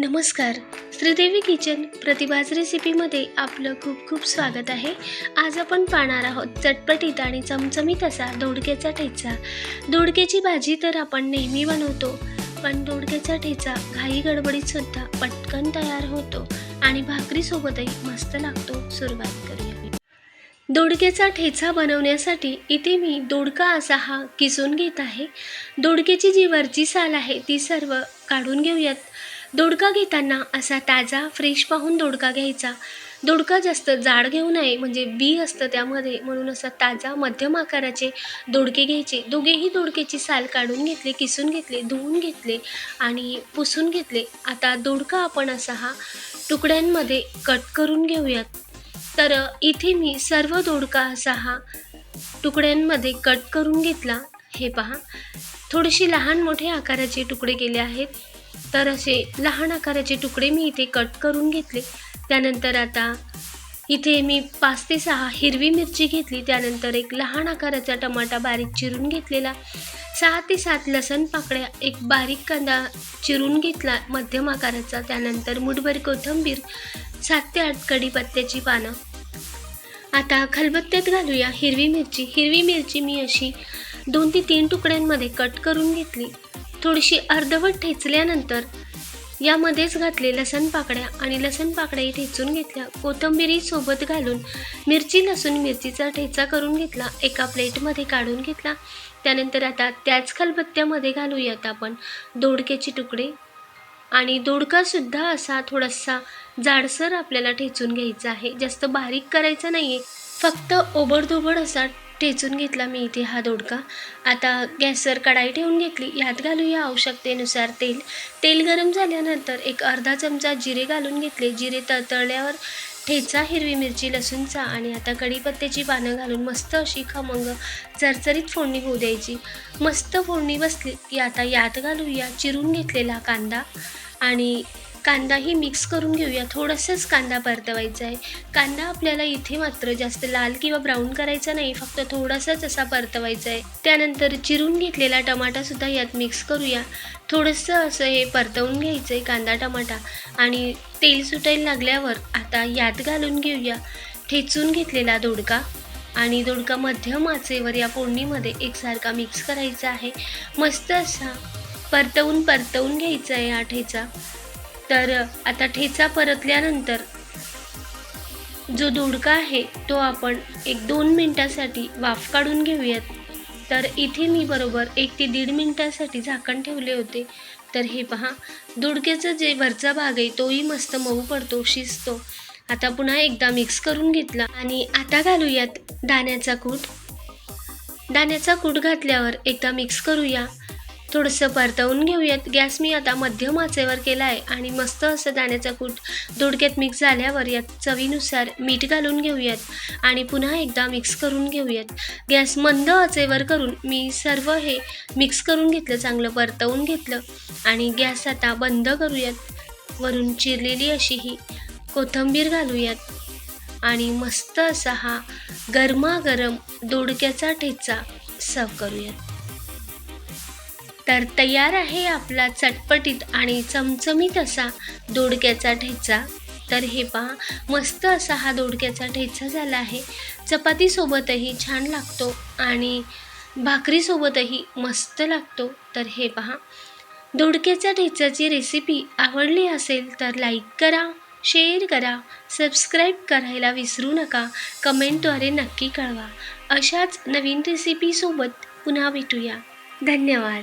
नमस्कार. श्रीदेवी किचन प्रतिभाज रेसिपीमध्ये आपलं खूप खूप स्वागत आहे. आज आपण पाहणार आहोत चटपटीत आणि चमचमीत असा दोडक्याचा ठेचा. दोडक्याची भाजी तर आपण नेहमी बनवतो पण दोडक्याचा ठेचा घाई गडबडीत सुद्धा पटकन तयार होतो आणि भाकरीसोबतही मस्त लागतो. सुरुवात करूया. दोडक्याचा ठेचा बनवण्यासाठी इथे मी दोडका असा हा किसून घेत आहे. दोडक्याची जी वरची साल आहे ती सर्व काढून घेऊयात. दोडका घेताना असा ताजा फ्रेश पाहून दोडका घ्यायचा. दोडका जास्त जाड घेऊ नये म्हणजे बी असतं त्यामध्ये. म्हणून असा ताजा मध्यम आकाराचे दोडके घ्यायचे. दोघेही दोडक्याची साल काढून घेतले किसून घेतले धुवून घेतले आणि पुसून घेतले. आता दोडका आपण असा हा तुकड्यांमध्ये कट करून घेऊयात. तर इथे मी सर्व दोडका असा हा तुकड्यांमध्ये कट करून घेतला. हे पहा. थोडेसे लहान मोठे आकाराचे तुकडे केले आहेत. तर असे लहान आकाराचे तुकडे मी इथे कट करून घेतले. त्यानंतर आता इथे मी पाच ते सहा हिरवी मिरची घेतली. त्यानंतर एक लहान आकाराचा टमाटा बारीक चिरून घेतलेला. सहा ते सात लसण पाकळ्या एक बारीक कांदा चिरून घेतला मध्यम आकाराचा. त्यानंतर मुठभर कोथिंबीर सात ते आठ कढीपत्त्याची पानं. आता खलबत्त्यात घालूया हिरवी मिरची. हिरवी मिरची मी अशी दोन ते तीन तुकड्यांमध्ये कट करून घेतली. थोडीशी अर्धवट ठेचल्यानंतर यामध्येच घातले लसण पाकड्या आणि लसण पाकड्याही ठेचून घेतल्या. कोथिंबिरी सोबत घालून मिरची लसूण मिरचीचा ठेचा करून घेतला. एका प्लेटमध्ये काढून घेतला. त्यानंतर आता त्याच खलबत्त्यामध्ये घालूयात आपण दोडक्याचे तुकडे. आणि दोडकासुद्धा असा थोडासा जाडसर आपल्याला ठेचून घ्यायचा आहे. जास्त बारीक करायचा नाही आहे फक्त ओबडधोबड असा ठेचून घेतला मी इथे हा दोडका. आता गॅसवर कढाई ठेवून घेतली. यात घालूया आवश्यकतेनुसार तेल. तेल गरम झाल्यानंतर एक अर्धा चमचा जिरे घालून घेतले. जिरे तळतळल्यावर ठेचा हिरवी मिरची लसूणचा आणि आता कढीपत्त्याची पानं घालून मस्त अशी खमंग चरचरीत फोडणी होऊ द्यायची. मस्त फोडणी बसली की आता यात घालूया चिरून घेतलेला कांदा आणि कांदाही मिक्स करून घेऊया. थोडासाच कांदा परतवायचा आहे. कांदा आपल्याला इथे मात्र जास्त लाल किंवा ब्राऊन करायचा नाही. फक्त थोडासाच असा परतवायचा आहे. त्यानंतर चिरून घेतलेला टमाटासुद्धा यात मिक्स करूया. थोडंसं असं हे परतवून घ्यायचं आहे कांदा टमाटा. आणि तेल सुटायला लागल्यावर आता यात घालून घेऊया. ठेचून घेतलेला दोडका. आणि दोडका मध्यम आचेवर या फोडणीमध्ये एकसारखा मिक्स करायचा आहे. मस्त असा परतवून परतवून घ्यायचा आहे हा ठेचा. तर आता ठेचा परतल्यानंतर जो दोडका आहे तो आपण एक दोन मिनटासाठी वाफ काढून घेऊयात. तर इथे मी बरोबर एक ते दीड मिनटासाठी झाकण ठेवले होते. तर हे पहा दोडक्याचा जे वरचा भाग आहे तोही मस्त मऊ पडतो शिजतो. आता पुन्हा एकदा मिक्स करून घेतला आणि आता घालूयात दाण्याचा कूट. दाण्याचा कूट घातल्यावर एकदा मिक्स करूया. थोडंसं परतवून घेऊयात. गॅस मी आता मध्यम आचेवर केला आहे आणि मस्त असं दाण्याचा कूट दोडक्यात मिक्स झाल्यावर यात चवीनुसार मीठ घालून घेऊयात आणि पुन्हा एकदा मिक्स करून घेऊयात. गॅस मंद आचेवर करून मी सर्व हे मिक्स करून घेतलं चांगलं परतवून घेतलं आणि गॅस आता बंद करूयात. वरून चिरलेली अशी ही कोथिंबीर घालूयात आणि मस्त असा हा गरमागरम दोडक्याचा ठेचा सर्व करूयात. तर तयार आहे आपला चटपटीत आणि चमचमीत असा दोडक्याचा ठेचा. तर हे पहा मस्त असा हा दोडक्याचा ठेचा झाला आहे. चपातीसोबतही छान लागतो आणि भाकरीसोबतही मस्त लागतो. तर हे पहा दोडक्याच्या ठेच्याची रेसिपी आवडली असेल तर लाईक करा शेअर करा सबस्क्राईब करायला विसरू नका कमेंटद्वारे नक्की कळवा. अशाच नवीन रेसिपीसोबत पुन्हा भेटूया. धन्यवाद.